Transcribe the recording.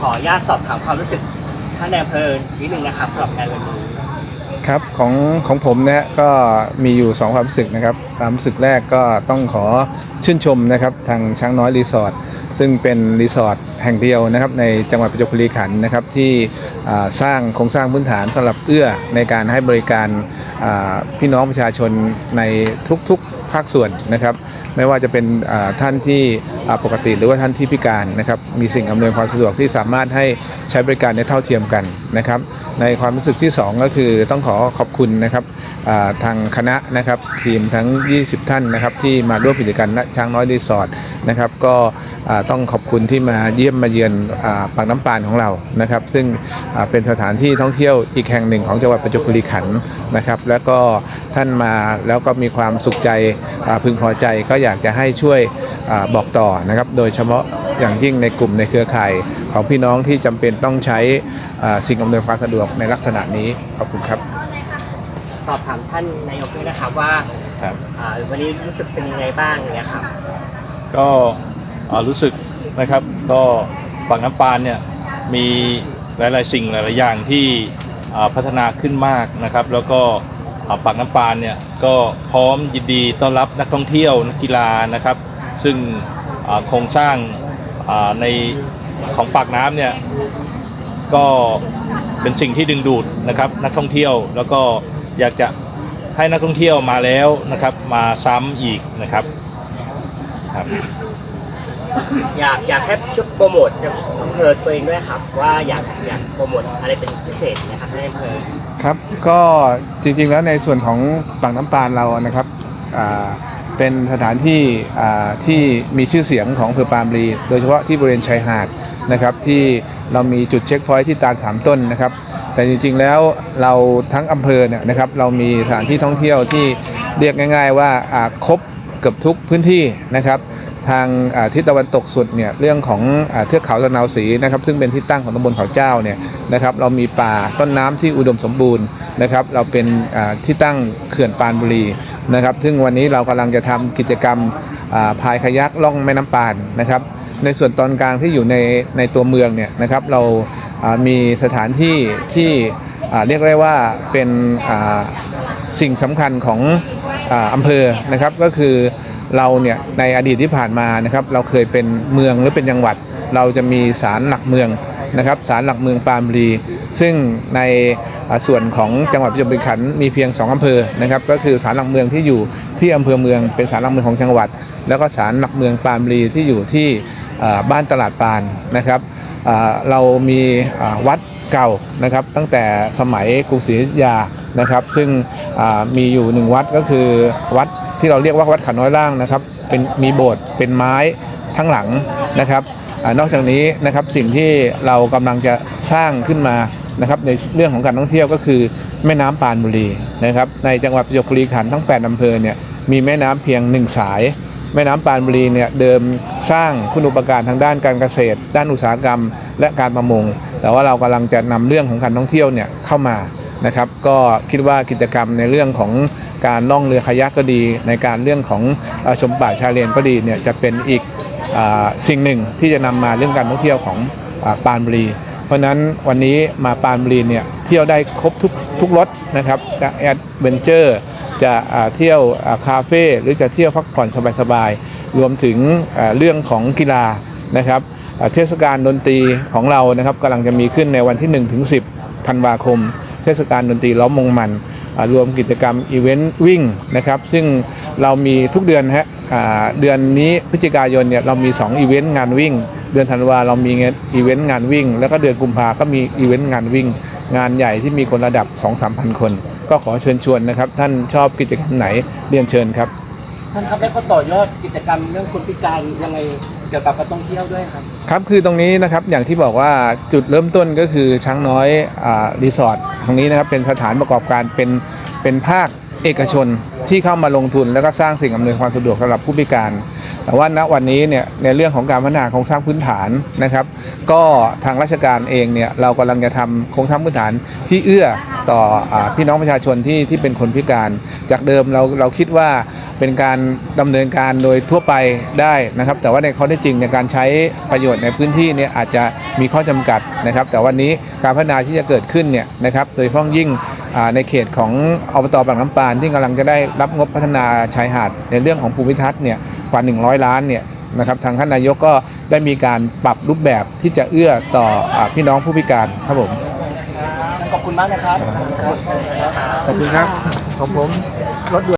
ขออนุญาตสอบถามความรู้สึกท่านในอำเภอนิดนึงนะครับสำหรับงานวันนี้ครับของของผมนะฮะก็มีอยู่ 2 ความรู้สึกนะครับความรู้สึกแรกก็ต้องขอชื่นชมนะครับทางช้างน้อยรีสอร์ทซึ่งเป็นรีสอร์ทแห่งเดียวนะครับในจังหวัดประจวบคีรีขันธ์นะครับที่สร้างโครงสร้างพื้นฐานสำหรับเอื้อในการให้บริการพี่น้องประชาชนในทุกๆ ภาคส่วนนะครับ ไม่ว่าจะเป็นท่านที่ปกติหรือว่าท่านที่พิการนะครับ มีสิ่งอำนวยความสะดวกที่สามารถให้ใช้บริการในเท่าเทียมกันนะครับ ในความรู้สึกที่ 2 ก็คือต้องขอขอบคุณนะครับทางคณะนะครับทีมทั้ง 20 ท่านนะครับที่มาร่วมกิจกรรมช้างน้อยรีสอร์ทนะครับก็ต้องขอบคุณที่มาเยี่ยมมาเยือนอปากน้ำปานของเรานะครับ ซึ่งเป็นสถานที่ท่องเที่ยวอีกแห่งหนึ่งของจังหวัดประจวบคีรีขันธ์นะครับ แล้วก็ ท่านมาแล้วก็มีความสุขใจอ่าพึงพอใจก็อยากจะให้ช่วยอาบอกต่อนะครับ โดยเฉพาะอย่างยิ่งในกลุ่มในเครือข่ายของพี่น้องที่จำเป็นต้องใช้อ่าสิ่งอำนวยความสะดวกในลักษณะนี้ขอบคุณครับ สอบถามท่านนายกด้วยนะครับว่าครับอ่าวันนี้รู้สึกเป็นยังไงบ้างเนี่ยครับ ก็เอ่อรู้สึกนะครับก็ฝั่งน้ำปานเนี่ยมีหลาย ๆ สิ่งหลาย ๆ อย่างที่อ่าพัฒนาขึ้นมากนะครับ แล้วก็อ่า ปากน้ำปานเนี่ยก็พร้อมยินดีต้อนรับนักท่องเที่ยวนักกีฬานะครับ ซึ่งโครงสร้างในของปากน้ำเนี่ยก็เป็นสิ่งที่ดึงดูดนะครับนักท่องเที่ยวแล้วก็อยากจะให้นักท่องเที่ยวมาแล้วนะครับ มาซ้ำอีกนะครับครับอยากอยากให้ช่วยโปรโมทอำเภอตัวเองด้วยครับ ว่าอยากอยากโปรโมทอะไรเป็นพิเศษนะครับท่านในอำเภอ ครับก็จริงๆแล้วในส่วนของปากน้ำปานเรานะครับเป็นสถานที่ที่มีชื่อเสียงของอำเภอปามรี โดยเฉพาะที่บริเวณชายหาดนะครับ ที่เรามีจุดเช็คพอยท์ที่ตาลสามต้นนะครับ แต่จริงๆแล้วเราทั้งอำเภอเนี่ยนะครับ เรามีสถานที่ท่องเที่ยวที่เรียกง่าย ๆ ว่าครบเกือบทุกพื้นที่นะครับ ทางทิศตะวันตกสุดเนี่ยเรื่องของเทือกเขาตะนาวศรีนะครับซึ่งเป็นที่ตั้งของตำบลเขาเจ้าเนี่ยนะครับเรามีป่าต้นน้ำที่อุดมสมบูรณ์นะครับเราเป็นที่ตั้งเขื่อนปานบุรีนะครับซึ่งวันนี้เรากำลังจะทำกิจกรรมพายคายักล่องแม่น้ำปานนะครับในส่วนตอนกลางที่อยู่ในในตัวเมืองเนี่ยนะครับเรามีสถานที่ที่เรียกได้ว่าเป็นสิ่งสำคัญของอาอำเภอนะครับก็คือ เราเนี่ยในอดีตที่ผ่านมานะครับเราเคยเป็นเมืองหรือเป็นจังหวัด เราจะมีศาลหลักเมืองนะครับศาลหลักเมืองปรามบุรีซึ่งในส่วนของจังหวัดประจวบคีรีขันธ์มีเพียง 2 อำเภอนะครับก็คือศาลหลักเมืองที่อยู่ที่อำเภอเมืองเป็นศาลหลักเมืองของจังหวัด แล้วก็ศาลหลักเมืองปรามบุรีที่อยู่ที่บ้านตลาดปานนะครับ เรามีวัดเก่านะครับ ตั้งแต่สมัยกรุงศรีอยุธยานะครับ ซึ่งมีอยู่หนึ่งวัดก็คือวัดที่เราเรียกว่าวัดขาน้อยล่างนะครับเป็นมีโบสถ์เป็นไม้ทั้งหลังนะครับอนอกจากนี้นะครับสิ่งที่เรากำลังจะสร้างขึ้นมานะครับในเรื่องของการท่องเที่ยวก็คือแม่น้ำปานบุรีนะครับในจังหวัดประจวบคีรีขันธ์ทั้ง 8อำเภอเนี่ยมีแม่น้ำเพียงหนึ่งสาย แม่น้ำปานบุรีเนี่ยเดิมสร้างคุณอุปการทางด้านการเกษตร ด้านอุตสาหกรรม และการประมง แต่ว่าเรากำลังจะนำเรื่องของการท่องเที่ยวเนี่ยเข้ามานะครับ ก็คิดว่ากิจกรรมในเรื่องของการล่องเรือคายักก็ดี ในการเรื่องของอชมป่าชายเลนก็ดีเนี่ยจะเป็นอีกอสิ่งหนึ่งที่จะนำมาเรื่องการท่องเที่ยวของอปานบุรี เพราะฉะนั้นวันนี้มาปานบุรีเนี่ยเที่ยวได้ครบทุกทุกรถนะครับจะแอดเวนเจอร์ จะเที่ยวคาเฟ่หรือจะเที่ยวพักผ่อนสบายๆรวมถึงเรื่องของกีฬานะครับเทศกาลดนตรีของเรานะครับกำลังจะมีขึ้นในวันที่ 1 ถึง 10 ธันวาคม เทศกาลดนตรีล้อมมงมันรวมกิจกรรมอีเวนต์วิ่งนะครับ ซึ่งเรามีทุกเดือนฮะเดือนนี้พฤศจิกายนเนี่ยเรามี2อีเวนต์งานวิ่ง เดือนธันวาเรามีงานอีเวนต์งานวิ่ง แล้วก็เดือนกุมภาก็มีอีเวนต์งานวิ่ง งานใหญ่ที่มีคนระดับ 2-3พันคน ก็ขอเชิญชวนนะครับ ท่านชอบกิจกรรมไหนเรียนเชิญครับ ท่านครับแล้วก็ต่อยอดกิจกรรมเรื่องคนพิการยังไงเกี่ยวกับการท่องเที่ยวด้วยครับ ครับคือตรงนี้นะครับอย่างที่บอกว่าจุดเริ่มต้นก็คือช้างน้อยอ่ารีสอร์ทตรงนี้นะครับเป็นสถานประกอบการเป็นเป็นภาค เอกชนที่เข้ามาลงทุนแล้วก็สร้างสิ่งอำนวยความสะดวกสำหรับผู้พิการ แต่ว่าณวันนี้เนี่ยในเรื่องของการพัฒนาโครงสร้างพื้นฐานนะครับ ก็ทางราชการเองเนี่ยเรากำลังจะทำโครงสร้างพื้นฐานที่เอื้อต่ออพี่น้องประชาชนที่ที่เป็นคนพิการ จากเดิมเราเราคิดว่า เป็นการดำเนินการโดยทั่วไปได้นะครับ แต่ว่าในข้อเท็จจริงในการใช้ประโยชน์ในพื้นที่เนี่ยอาจจะมีข้อจำกัดนะครับ แต่วันนี้การพัฒนาที่จะเกิดขึ้นเนี่ยนะครับโดยเฉพาะยิ่งอ่าในเขตของอบตบางน้ำปานที่กำลังจะได้รับงบพัฒนาชายหาดในเรื่องของภูมิทัศน์เนี่ยกว่า 100 ล้านเนี่ยนะครับทางท่านนายกก็ได้มีการปรับรูปแบบที่จะเอื้อต่ออาพี่น้องผู้พิการครับผมขอบคุณมากนะครับขอบคุณครับของผมรถด่วน